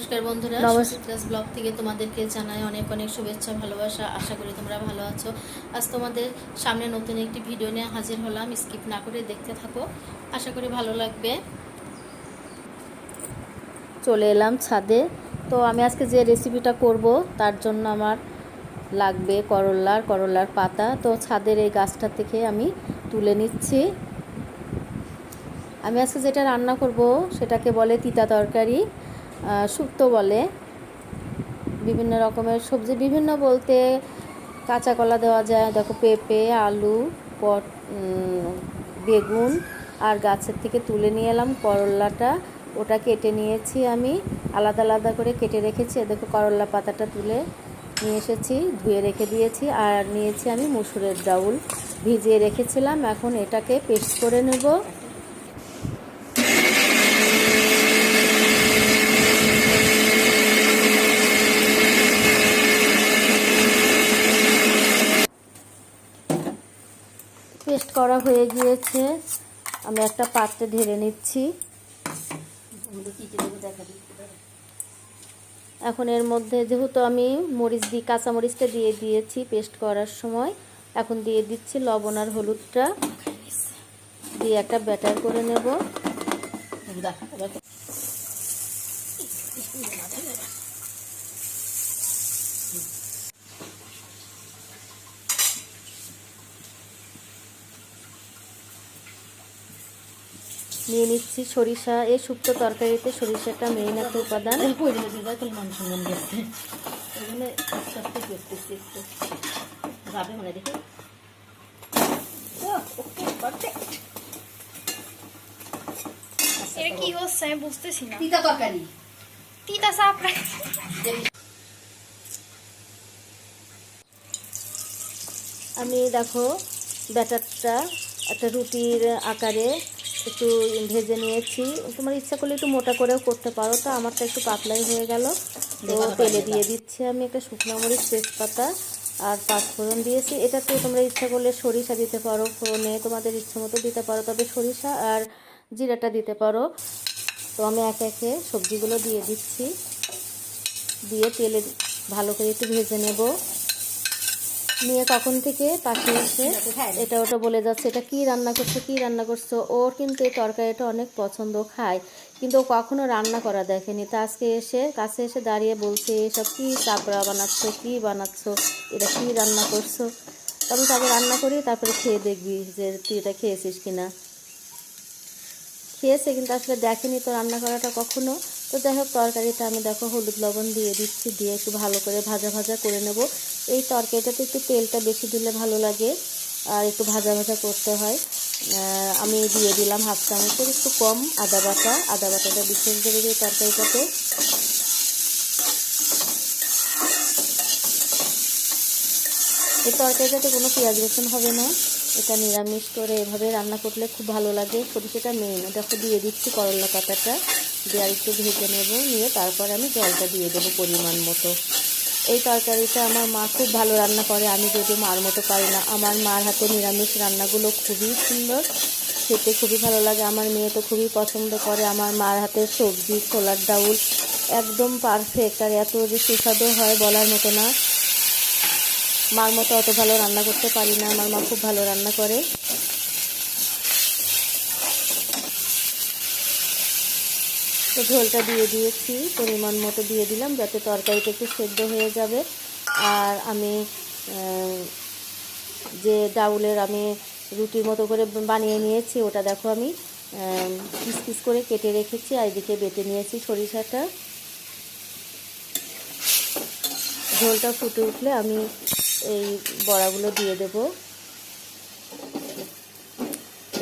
নমস্কার বন্ধুরা সুচিত্রাস ব্লগ থেকে তোমাদেরকে জানাই অনেক অনেক শুভেচ্ছা ভালোবাসা। আশা করি তোমরা ভালো আছো। আজ তোমাদের সামনে নতুন একটি ভিডিও নিয়ে হাজির হলাম। স্কিপ না করে দেখতে থাকো। আশা করি ভালো লাগবে। চলে এলাম ছাদে। তো আমি আজকে যে রেসিপিটা করব তার জন্য আমার লাগবে করল্লার করল্লার পাতা। তো ছাদের এই গাছটা থেকে আমি তুলে নিচ্ছি। আমি আজকে যেটা রান্না করব সেটাকে বলে তিতা তরকারি। শুক্তো বলে। বিভিন্ন রকমের সবজি, বিভিন্ন বলতে কাঁচা কলা দেওয়া যায়, দেখো পেঁপে, আলু, পট বেগুন, আর গাছের থেকে তুলে নিয়ে এলাম করল্লাটা ওটা কেটে নিয়েছি আমি, আলাদা আলাদা করে কেটে রেখেছি। দেখো করল্লা পাতাটা তুলে নিয়ে এসেছি, ধুয়ে রেখে দিয়েছি, আর নিয়েছি আমি মুসুরের ডাউল ভিজিয়ে রেখেছিলাম, এখন এটাকে পেস্ট করে নেব। পেস্ট করা হয়ে গিয়েছে। আমি একটা পাত্রে ঢেলে নিচ্ছি। এখন এর মধ্যে যেহেতু আমি মরিচ দিই কাঁচামরিচটা দিয়ে দিয়েছি পেস্ট করার সময়, এখন দিয়ে দিচ্ছি লবণ আর হলুদটা। দিয়ে একটা ব্যাটার করে নেব। নিয়ে নিচ্ছি সরিষা এই শুক্তো তরকারিতে সরিষাটা মেইন একটা উপাদান। মন মনে এটা কি হচ্ছে? আমি বুঝতেছি না। তিতা তরকারি। তিতা আমি দেখো ব্যাটারটা একটা রুটির আকারে একটু ভেজে নিয়েছি। তোমার ইচ্ছা করলে একটু মোটা করেও করতে পারো তো আমারটা একটু পাতলাই হয়ে গেল। তো তেলে দিয়ে দিচ্ছি আমি একটা শুকনো মরিচ তেজপাতা আর পাঁচ পাঁচফোড়ন দিয়েছি। এটাতে তোমরা ইচ্ছা করলে সরিষা দিতে পারো ফোড়নে তোমাদের ইচ্ছে মতো দিতে পারো তবে সরিষা আর জিরাটা দিতে পারো। তো আমি একে একে সবজিগুলো দিয়ে দিচ্ছি। দিয়ে তেলে ভালো করে একটু ভেজে নেব। নিয়ে কখন থেকে পাশে এসে এটা ওটা বলে যাচ্ছে, এটা কি রান্না করছ, কি রান্না করছ? ওর কিন্তু এই তরকারিটা অনেক পছন্দ, খায়। কিন্তু ও কখনও রান্না করা দেখেনি। তা আজকে এসে কাছে এসে দাঁড়িয়ে বলছে, এসব কি চাপড়া বানাচ্ছ, কি বানাচ্ছ? এটা কি রান্না করছ? তবে তাকে রান্না করি তারপরে খেয়ে দেখবি যে তুই এটা খেয়েছিস কিনা। খেয়েছে কিন্তু আসলে দেখেনি তো রান্না করাটা কখনো। তো যাই হোক, তরকারিটা আমি দেখো হলুদ লবণ দিয়ে দিচ্ছি, দিয়ে একটু ভালো করে ভাজা ভাজা করে নেব। এই তরকারিটাতে একটু তেলটা বেশি দিলে ভালো লাগে আর একটু ভাজা ভাজা করতে হয়। আমি দিয়ে দিলাম হাফ চামচের একটু কম আদা বাটা। আদা বাটাটা বিশেষ জরুরি এই তরকারিটাতে। এই তরকারিটাতে কোনো পেঁয়াজ রসুন হবে না। এটা নিরামিষ করে এভাবে রান্না করলে খুব ভালো লাগে। সরিষাটা মেন দেখো, দিয়ে দিচ্ছি করলা পাতাটা। দিয়ে একটু ভেজে নেব, নিয়ে তারপরে আমি জলটা দিয়ে দেবো পরিমাণ মতো। এই তরকারিটা আমার মা খুব ভালো রান্না করে। আমি যদিও মার মতো পারি না। আমার মার হাতে নিরামিষ রান্নাগুলো খুবই সুন্দর। খেতে খুবই ভালো লাগে। আমার মেয়ে তো খুবই পছন্দ করে। আমার মার হাতের সবজি, ছোলার ডাউল, একদম পারফেক্ট আর এত যে সুস্বাদু হয় বলার মতো না। মার মতো অত ভালো রান্না করতে পারি না, আমার মা খুব ভালো রান্না করে। তো ঝোলটা দিয়ে দিয়েছি, পরিমাণ মতো দিয়ে দিলাম যাতে তরকারিটা একটু সেদ্ধ হয়ে যাবে। আর আমি যে ডাউলের আমি রুটির মতো করে বানিয়ে নিয়েছি, ওটা দেখো আমি পিস পিস করে কেটে রেখেছি আর এদিকে বেটে নিয়েছি সরিষাটা। ঝোলটা ফুটে উঠলে আমি এই বড়াগুলো দিয়ে দেব।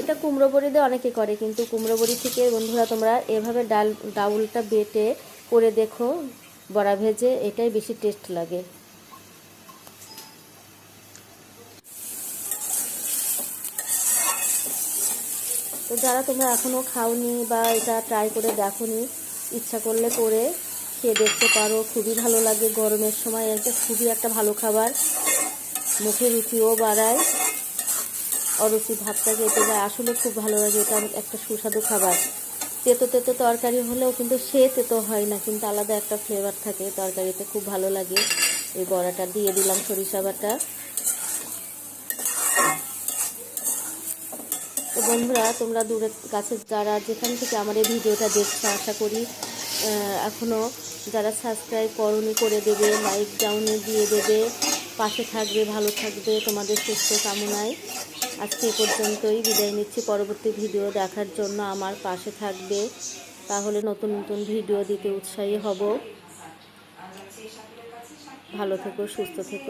এটা কুমড়ো বড়ি দিয়ে অনেকে করে, কিন্তু কুমড়ো বড়ি থেকে বন্ধুরা তোমরা এভাবে ডাল, ডাউলটা বেটে করে দেখো, বড়া ভেজে, এটাই বেশি টেস্ট লাগে। তো যারা তোমরা এখনও খাওনি বা এটা ট্রাই করে দেখোনি, ইচ্ছা করলে করে খেয়ে দেখতে পারো, খুবই ভালো লাগে গরমের সময়, এটা খুবই একটা ভালো খাবার। মুখে রুচিও বাড়ায়, অরুচি ভাতটা খেতে যায়, আসলে খুব ভালো লাগে, এটা একটা সুস্বাদু খাবার। তেতো তেতো তরকারি হলেও কিন্তু সে তেতো হয় না, কিন্তু আলাদা একটা ফ্লেভার থাকে তরকারিতে, খুব ভালো লাগে। এই বড়াটা দিয়ে দিলাম সরিষা বাটা। বন্ধুরা, তোমরা দূরে কাছে যারা যেখান থেকে আমার এই ভিডিওটা দেখছ, আশা করি আহ, এখনও যারা সাবস্ক্রাইব করনি করে দেবে লাইক ডাউনে দিয়ে দেবে পাশে থাকবে ভালো থাকবে তোমাদের সুস্থ কামনায়। আজকে এ পর্যন্তই বিদায় নিচ্ছি। পরবর্তী ভিডিও দেখার জন্য আমার পাশে থাকবে। তাহলে নতুন নতুন ভিডিও দিতে উৎসাহী হব। ভালো থেকো সুস্থ থেকো।